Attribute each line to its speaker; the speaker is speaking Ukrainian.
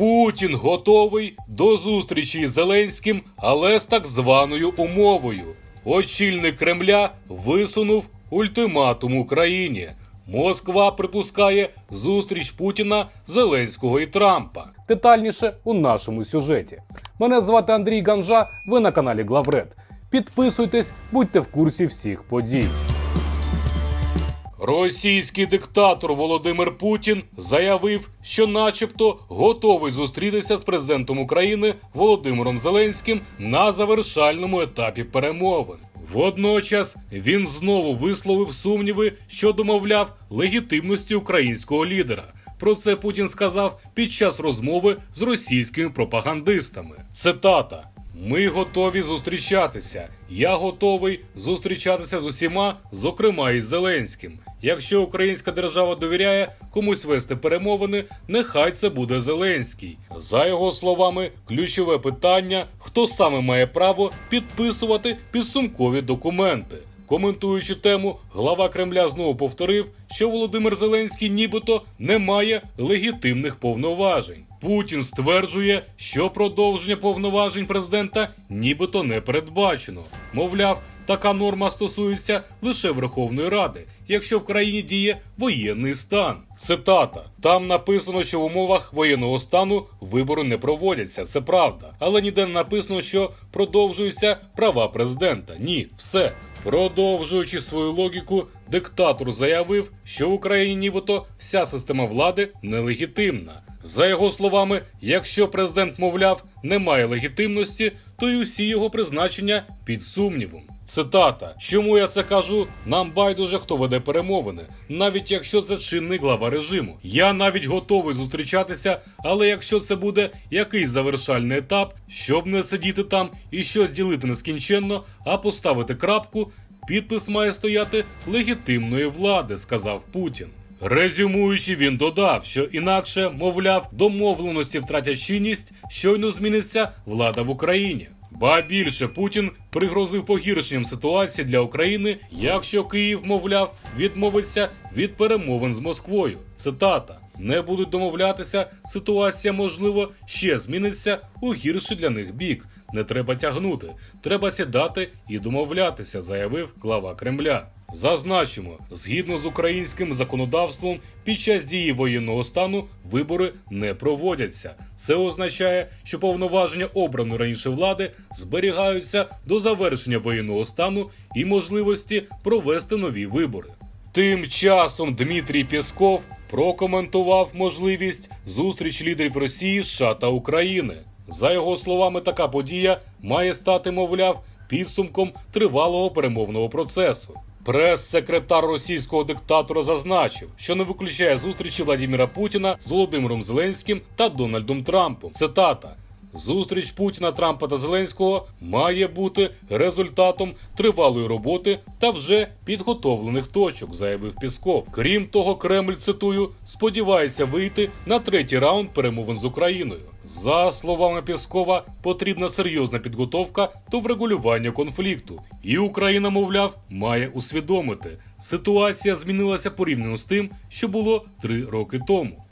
Speaker 1: Путін готовий до зустрічі з Зеленським, але з так званою умовою. Очільник Кремля висунув ультиматум Україні. Москва припускає зустріч Путіна, Зеленського і Трампа. Детальніше у нашому сюжеті. Мене звати Андрій Ганжа. Ви на каналі Главред. Підписуйтесь, будьте в курсі всіх подій. Російський диктатор Володимир Путін заявив, що, начебто, готовий зустрітися з президентом України Володимиром Зеленським на завершальному етапі перемовин. Водночас він знову висловив сумніви щодо, мовляв, легітимності українського лідера. Про це Путін сказав під час розмови з російськими пропагандистами. Цитата. Ми готові зустрічатися. Я готовий зустрічатися з усіма, зокрема із Зеленським. Якщо українська держава довіряє комусь вести перемовини, нехай це буде Зеленський. За його словами, ключове питання: хто саме має право підписувати підсумкові документи. Коментуючи тему, глава Кремля знову повторив, що Володимир Зеленський нібито не має легітимних повноважень. Путін стверджує, що продовження повноважень президента нібито не передбачено. Мовляв, така норма стосується лише Верховної Ради, якщо в країні діє воєнний стан. Цитата: там написано, що в умовах воєнного стану вибори не проводяться. Це правда, але ніде не написано, що продовжуються права президента. Ні, все. Продовжуючи свою логіку, диктатор заявив, що в Україні нібито вся система влади нелегітимна. За його словами, якщо президент, мовляв, не має легітимності, то й усі його призначення під сумнівом. Цитата: Чому я це кажу? Нам байдуже хто веде перемовини, навіть якщо це чинний глава режиму. Я навіть готовий зустрічатися, але якщо це буде якийсь завершальний етап, щоб не сидіти там і щось ділити нескінченно, а поставити крапку, підпис має стояти легітимної влади, сказав Путін. Резюмуючи, він додав, що інакше, мовляв, домовленості втратять чинність, щойно зміниться влада в Україні. Ба більше Путін пригрозив погіршенням ситуації для України, якщо Київ, мовляв, відмовиться від перемовин з Москвою. Цитата. Не будуть домовлятися, ситуація, можливо, ще зміниться у гірший для них бік. Не треба тягнути, треба сідати і домовлятися, заявив глава Кремля. Зазначимо, згідно з українським законодавством, під час дії воєнного стану вибори не проводяться. Це означає, що повноваження обраної раніше влади зберігаються до завершення воєнного стану і можливості провести нові вибори. Тим часом Дмитрій Пєсков прокоментував можливість зустріч лідерів Росії, США та України. За його словами, така подія має стати, мовляв, підсумком тривалого перемовного процесу. Прес-секретар російського диктатора зазначив, що не виключає зустрічі Владіміра Путіна з Володимиром Зеленським та Дональдом Трампом. Цитата. Зустріч Путіна, Трампа та Зеленського має бути результатом тривалої роботи та вже підготовлених точок, заявив Пісков. Крім того, Кремль цитую сподівається вийти на третій раунд перемовин з Україною. За словами Піскова, потрібна серйозна підготовка до врегулювання конфлікту, і Україна, мовляв, має усвідомити, ситуація змінилася порівняно з тим, що було три роки тому.